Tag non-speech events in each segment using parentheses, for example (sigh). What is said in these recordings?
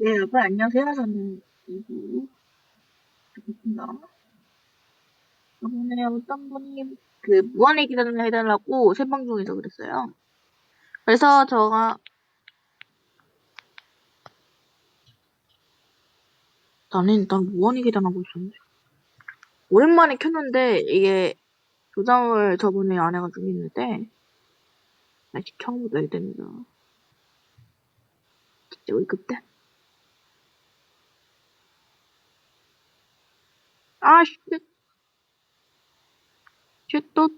네, 여러분, 안녕하세요. 저는 이부 듣겠습니다. 저번에 어떤 분이 그 무한의 기단을 해달라고 생방 중에서 그랬어요. 그래서 제가 나는 일단 무한의 기단하고 있었는데 오랜만에 켰는데 이게 조장을 저번에 안 해가지고 있는데 다시 처음부터 해야 됩니다. 진짜 의급대. 아, 쉣. 쉣, 또,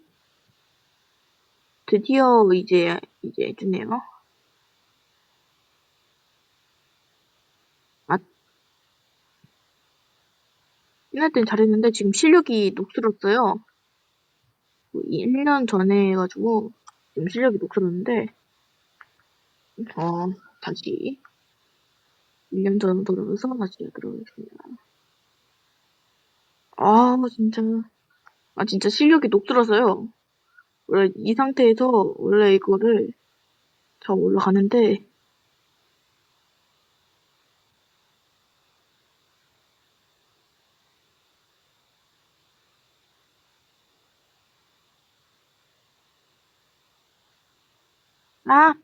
드디어 이제, 이제 해주네요. 아, 옛날 땐 잘했는데 지금 실력이 녹슬었어요. 1년 전에 해가지고 지금 실력이 녹슬었는데, 어, 다시 1년 전으로 돌아가서 다시 들어오겠습니다. 아, 진짜. 아, 진짜 실력이 녹슬어서요. 원래 이 상태에서 원래 이거를 저 올라가는데, 아!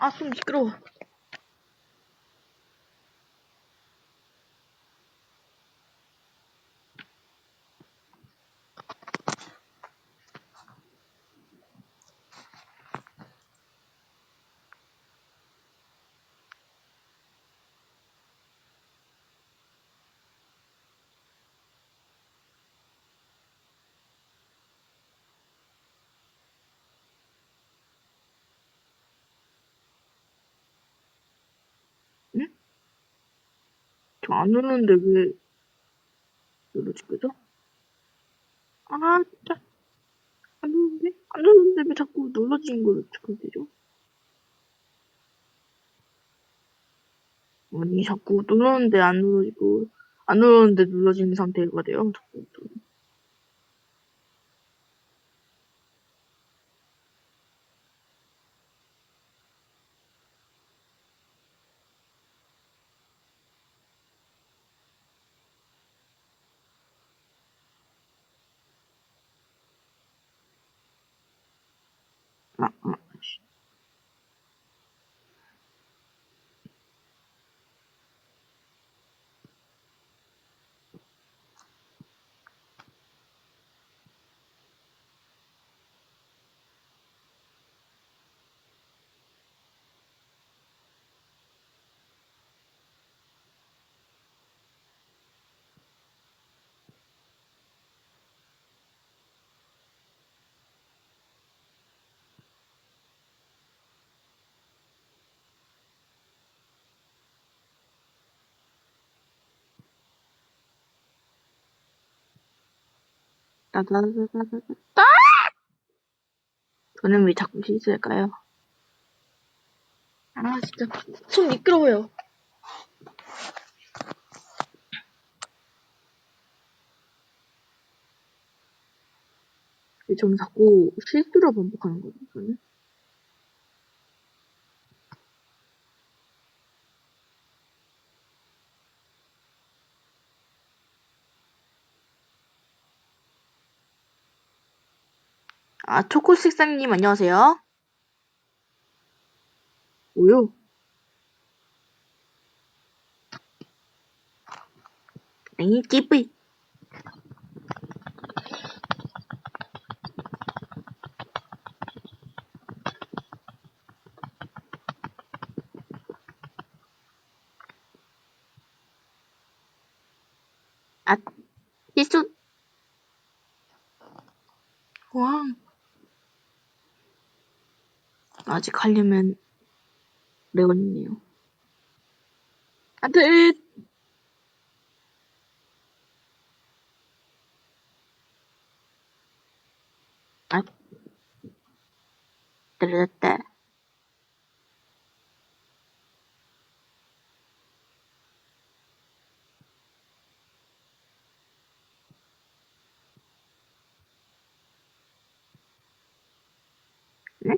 아, 좀 미끄러워. 저안 누르는데 왜 누르지, 그죠? 아, 진짜. 안 누르는데? 안 누르는데 왜 자꾸 눌러지는 걸 어떻게 되죠? 아니, 자꾸 누르는데 안 눌러지고, 안 누르는데 눌러지는 상태가 돼요. 자꾸. 아, 아, 씨. 따다다다다다. 저는 왜 자꾸 실수할까요? 아, 진짜. 손 미끄러워요. 저는 자꾸 실수를 반복하는 거죠, 저는. 아, 초코식사님 안녕하세요. 뭐요? 아니, 끼뿌이. 아, 실수. 와. 아직 가려면 레원이네요. 안 돼! 아, 따라따. 네?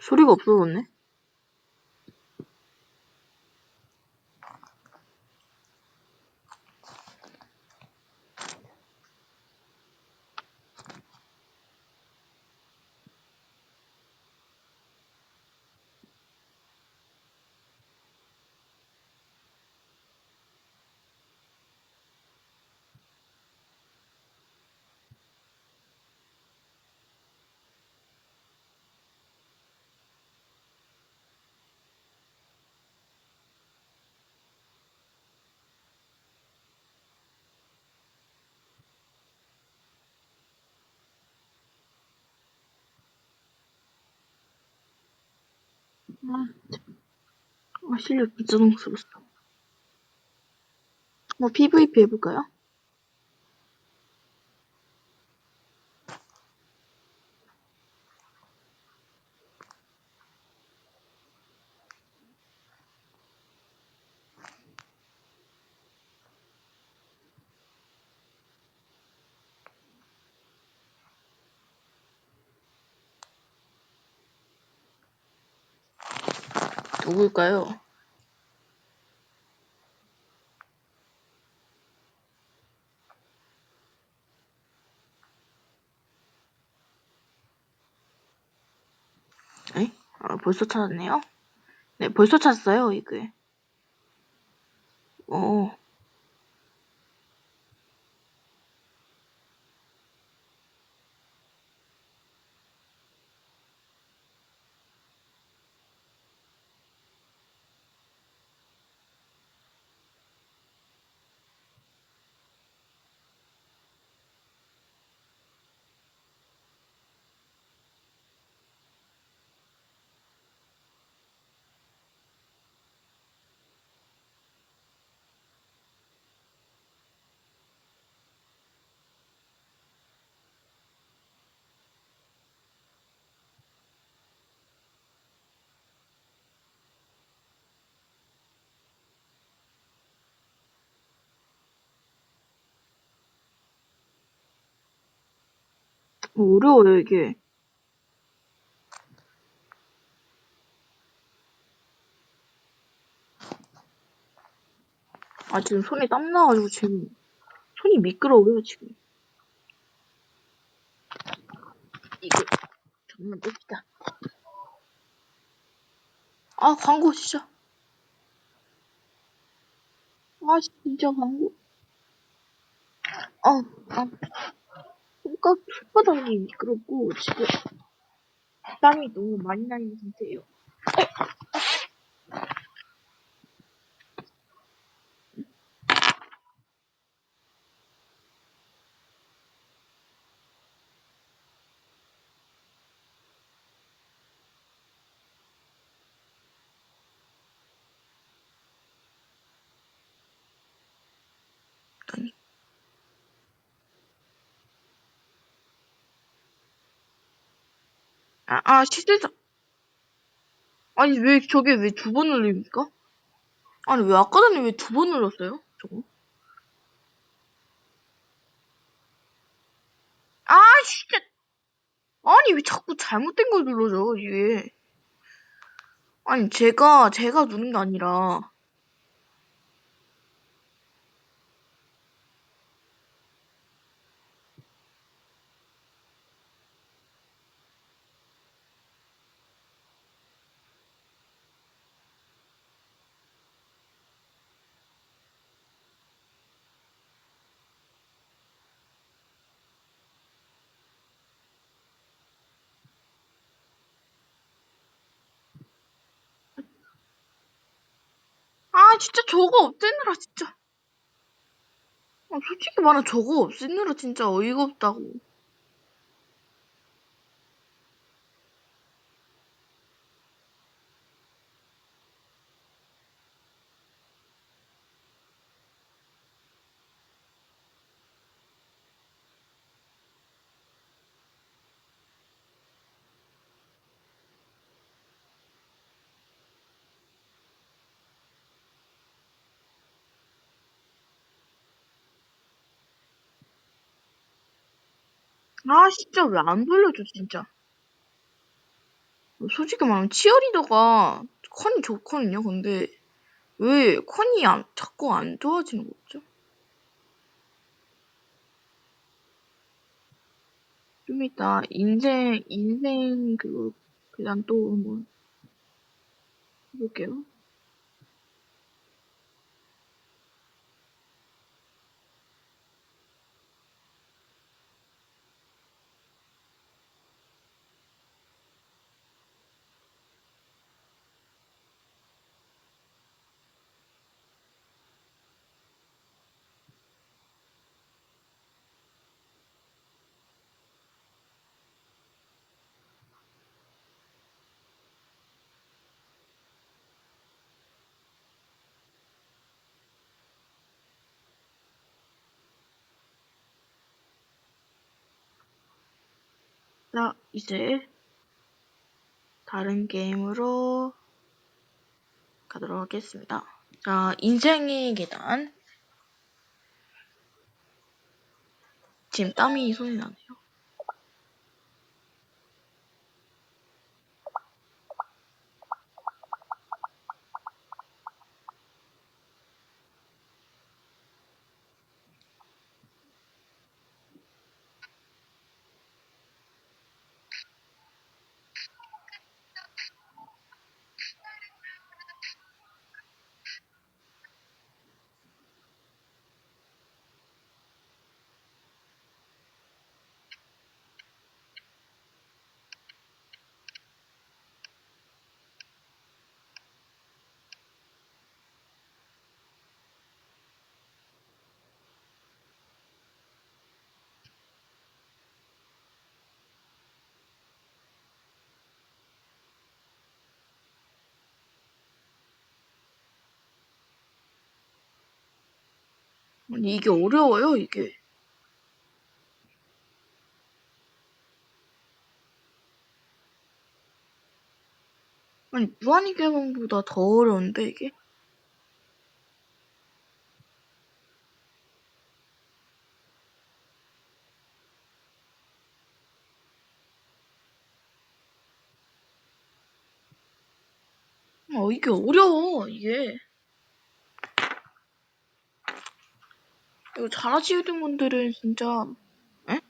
소리가 없어졌네. 아, 실력 진짜 너무 쓰었어. 뭐 PVP 해볼까요? 누굴까요? 에? 아, 벌써 찾았네요? 네, 벌써 찾았어요, 이게. 어, 어려워요, 이게. 아, 지금 손에 땀 나가지고 지금 손이 미끄러워요, 지금. 이거 정말 뺍시다. 아, 광고 진짜. 아, 진짜 광고. 아, 아. 손가, 손바닥이 미끄럽고 지금 땀이 너무 많이 나 있는 상태예요. 아, 아, 시대자. 아니, 왜, 저게 왜 두 번 눌립니까? 아니, 왜 아까 전에 왜 두 번 눌렀어요? 저거? 아, 진짜. 아니, 왜 자꾸 잘못된 걸 눌러줘, 이게. 아니, 제가, 제가 누른 게 아니라. 진짜 저거 없애느라, 진짜. 아, 솔직히 말하면 저거 없애느라 진짜 어이가 없다고. 아, 진짜 왜 안 돌려줘, 진짜. 솔직히 말하면 치어리더가 컨이 좋거든요. 근데 왜 컨이 안, 자꾸 안 좋아지는 거죠? 좀 이따 인생 인생 그거 그냥 또 한번 해볼게요. 자, 이제 다른 게임으로 가도록 하겠습니다. 자, 인생의 계단. 지금 땀이 손이 나네요. 아니, 이게 어려워요, 이게. 아니, 무한히 개방보다 더 어려운데, 이게? 어, 이게 어려워, 이게. 이거 잘하시는 분들은 진짜, 에?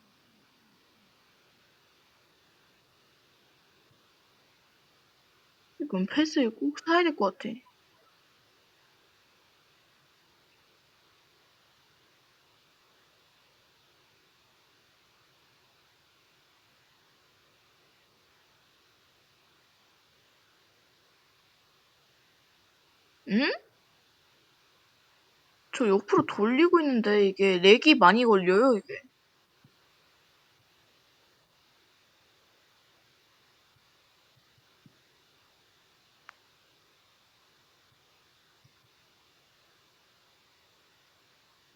이건 패스 꼭 사야 될 것 같아. 응? 저 옆으로 돌리고 있는데 이게 렉이 많이 걸려요, 이게.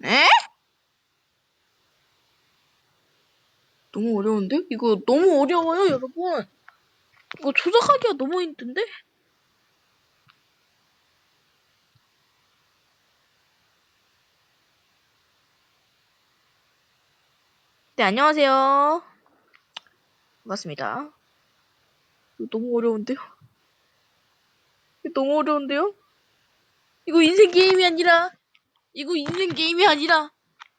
에? 너무 어려운데? 이거 너무 어려워요, 여러분. 이거 조작하기가 너무 힘든데? 네, 안녕하세요. 반갑습니다. 너무 어려운데요? 너무 어려운데요? 이거 인생 게임이 아니라, 이거 인생 게임이 아니라,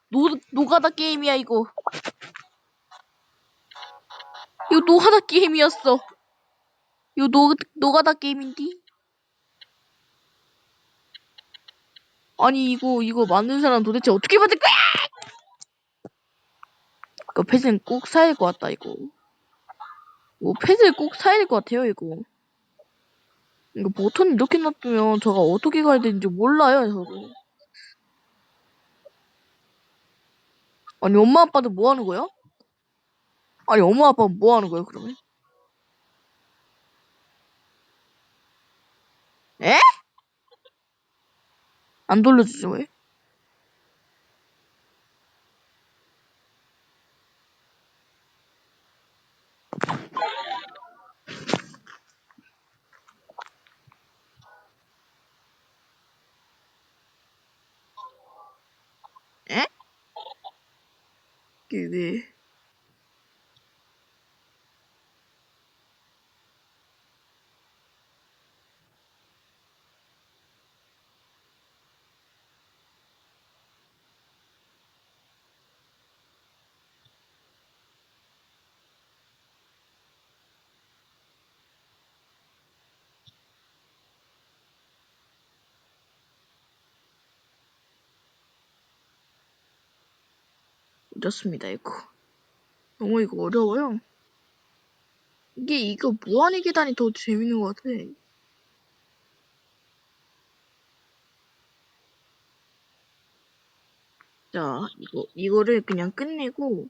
노, 노가다 게임이야, 이거. 이거 노가다 게임이었어. 이거 노, 노가다 게임인디? 아니, 이거, 이거 만든 사람 도대체 어떻게 만들 거야? 이거 패스는 꼭 사야 될 것 같다, 이거. 이거 패스 꼭 사야 될 것 같아요, 이거. 이거 버튼 이렇게 놔두면 저가 어떻게 가야 되는지 몰라요, 저도. 아니, 엄마 아빠는 뭐 하는 거야? 아니, 엄마 아빠는 뭐 하는 거예요, 그러면? 에? 안 돌려주죠, 왜? 에? 이게 왜? 늦었습니다, 이거. 너무 이거 어려워요. 이게, 이거 무한의 계단이 더 재밌는 것 같아. 자, 이거, 이거를 그냥 끝내고,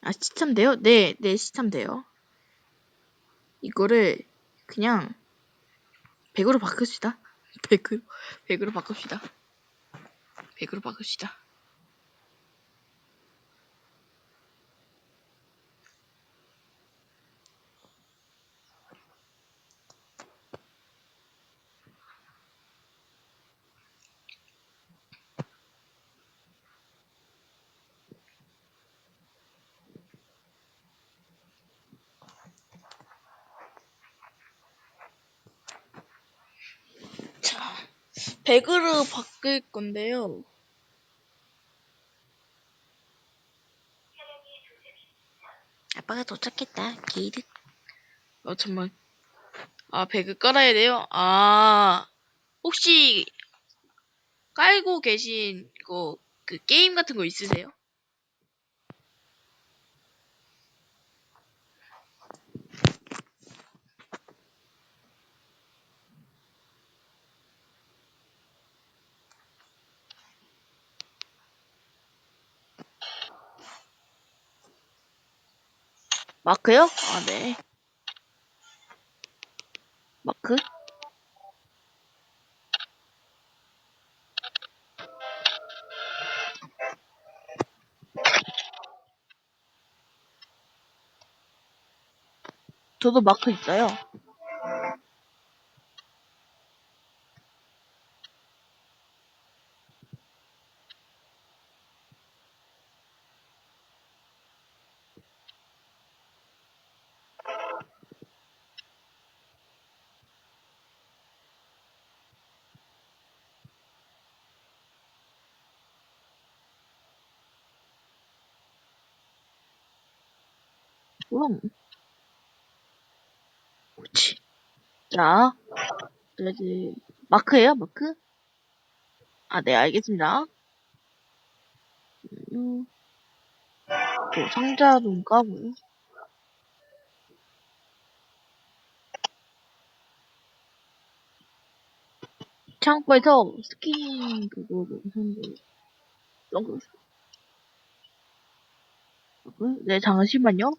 아, 시참 돼요? 네, 네, 시참 돼요. 이거를 그냥 100으로 바꿉시다. (laughs) 100으로, 100으로 바꿉시다. 100으로 바꿉시다. 100으로 바꿀 건데요. 아빠가 도착했다. 게이드. 어, 정말. 아, 배그 깔아야 돼요? 아, 혹시 깔고 계신 거, 그 게임 같은 거 있으세요? 마크요? 아, 네. 마크? 저도 마크 있어요. 그럼. 그렇지. 자, 이제 마크예요, 마크? 아, 네, 알겠습니다. 음, 또 상자 좀 까고요. 창고에서 스킨 그거 샀는데 썬글라스. 네, 잠시만요.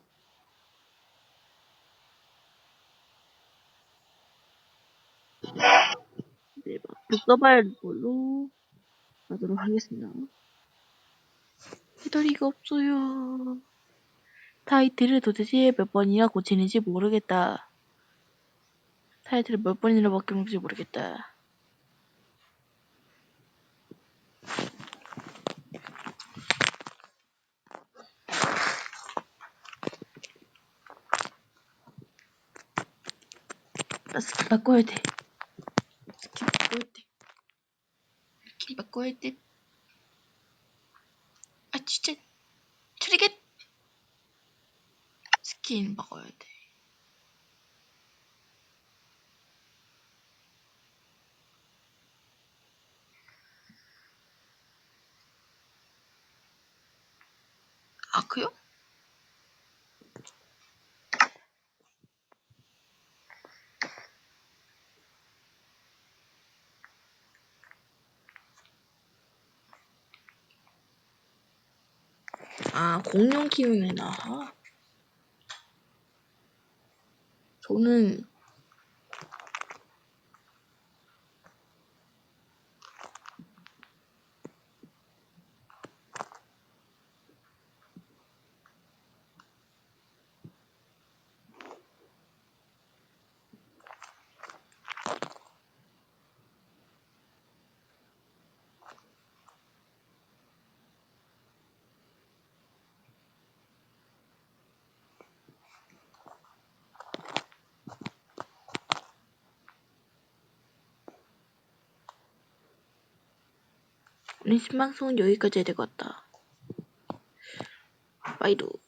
네, 마크 써봐야 할 걸로 가도록 하겠습니다. 배터리가 없어요. 타이틀을 도대체 몇 번이나 고치는지 모르겠다. 타이틀을 몇 번이나 바뀌는지 모르겠다. 바꿔야 돼. байдаг. Аччиг. Чүригэт. Скин багойд. 아, 공룡 키우는 아. 저는 오늘 신방송은 여기까지 해야 될 것 같다. 빠이루.